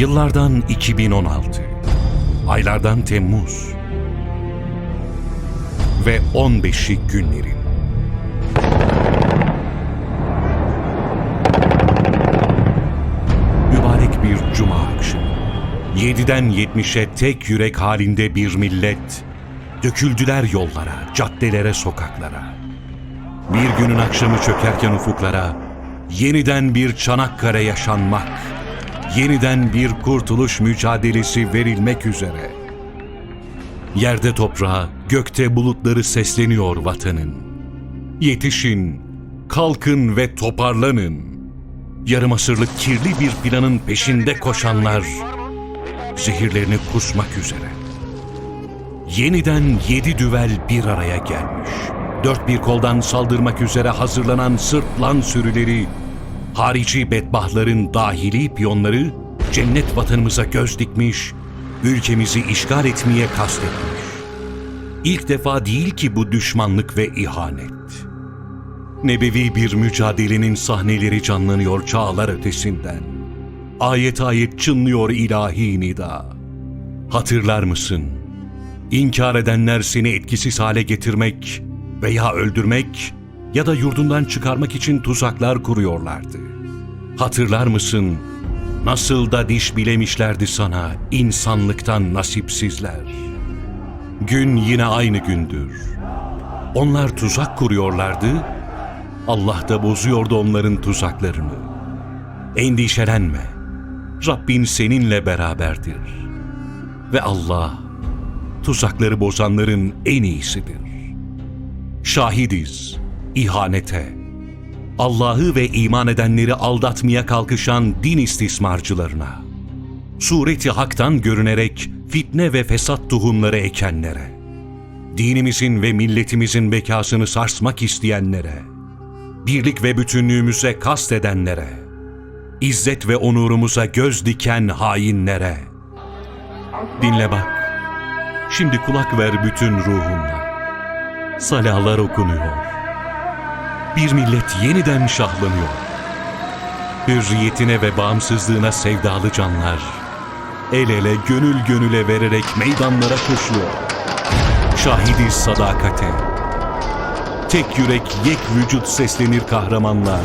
Yıllardan 2016, aylardan Temmuz ve 15'i günlerin. Mübarek bir cuma akşamı. 7'den 70'e tek yürek halinde bir millet döküldüler yollara, caddelere, sokaklara. Bir günün akşamı çökerken ufuklara yeniden bir Çanakkale yaşanmak, yeniden bir kurtuluş mücadelesi verilmek üzere. Yerde toprağa, gökte bulutları sesleniyor vatanın. Yetişin, kalkın ve toparlanın. Yarım asırlık kirli bir planın peşinde koşanlar, zehirlerini kusmak üzere. Yeniden yedi düvel bir araya gelmiş. Dört bir koldan saldırmak üzere hazırlanan sırtlan sürüleri, harici bedbahtların dahili piyonları cennet vatanımıza göz dikmiş, ülkemizi işgal etmeye kastetmiş. İlk defa değil ki bu düşmanlık ve ihanet. Nebevi bir mücadelenin sahneleri canlanıyor çağlar ötesinden. Ayet ayet çınlıyor ilahi nida. Hatırlar mısın? İnkar edenler seni etkisiz hale getirmek veya öldürmek ya da yurdundan çıkarmak için tuzaklar kuruyorlardı. Hatırlar mısın? Nasıl da diş bilemişlerdi sana insanlıktan nasipsizler. Gün yine aynı gündür. Onlar tuzak kuruyorlardı, Allah da bozuyordu onların tuzaklarını. Endişelenme, Rabbin seninle beraberdir. Ve Allah, tuzakları bozanların en iyisidir. Şahidiz, ihanete, Allah'ı ve iman edenleri aldatmaya kalkışan din istismarcılarına, sureti haktan görünerek fitne ve fesat tohumları ekenlere, dinimizin ve milletimizin bekasını sarsmak isteyenlere, birlik ve bütünlüğümüze kast edenlere, izzet ve onurumuza göz diken hainlere. Dinle bak, şimdi kulak ver bütün ruhunla. Salahlar okunuyor. Bir millet yeniden şahlanıyor. Hürriyetine ve bağımsızlığına sevdalı canlar, el ele gönül gönüle vererek meydanlara koşuyor. Şahidiz sadakate, Tek yürek yek vücut seslenir kahramanlar.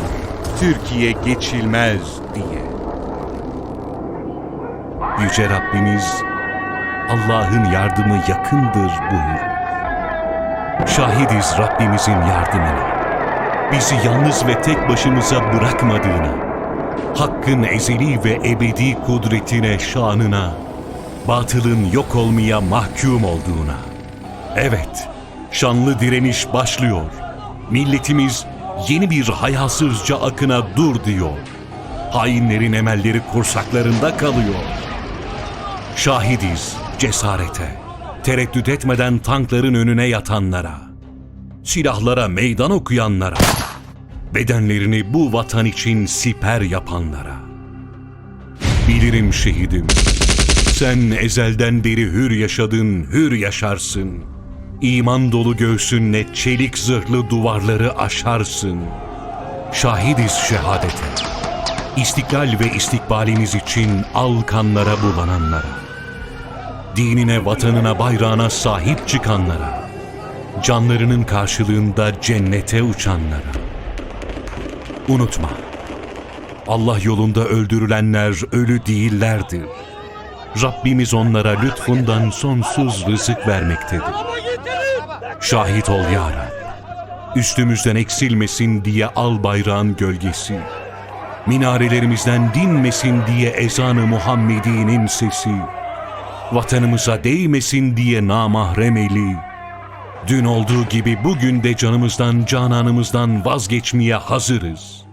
Türkiye geçilmez diye. Yüce Rabbimiz Allah'ın yardımı yakındır buyur. Şahidiz Rabbimizin yardımına. Bizi yalnız ve tek başımıza bırakmadığına. Hakkın ezeli ve ebedi kudretine, şanına, batılın yok olmaya mahkum olduğuna. Evet, şanlı direniş başlıyor. Milletimiz yeni bir hayasızca akına dur diyor. Hainlerin emelleri kursaklarında kalıyor. Şahidiz cesarete, tereddüt etmeden tankların önüne yatanlara, silahlara meydan okuyanlara, bedenlerini bu vatan için siper yapanlara. Bilirim şehidim, sen ezelden beri hür yaşadın, hür yaşarsın. İman dolu göğsünle çelik zırhlı duvarları aşarsın. Şahidiz şehadete. İstiklal ve istikbalimiz için al kanlara bulananlara. Dinine, vatanına, bayrağına sahip çıkanlara. Canlarının karşılığında cennete uçanlara. Unutma. Allah yolunda öldürülenler ölü değillerdir. Rabbimiz onlara lütfundan sonsuz rızık vermektedir. Şahit ol ya Rab. Üstümüzden eksilmesin diye al bayrağın gölgesi. Minarelerimizden dinmesin diye ezanı Muhammedi'nin sesi. Vatanımıza değmesin diye namahrem eli. Dün olduğu gibi bugün de canımızdan, cananımızdan vazgeçmeye hazırız.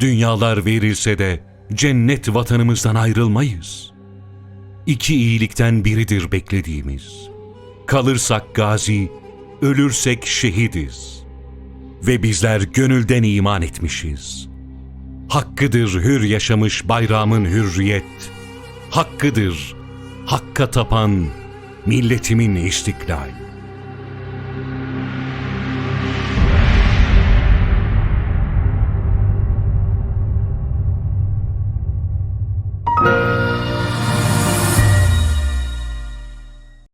Dünyalar verilse de cennet vatanımızdan ayrılmayız. İki iyilikten biridir beklediğimiz. Kalırsak gazi, ölürsek şehidiz. Ve bizler gönülden iman etmişiz. Hakkıdır hür yaşamış bayrağımın hürriyet. Hakkıdır hakka tapan milletimin istiklal.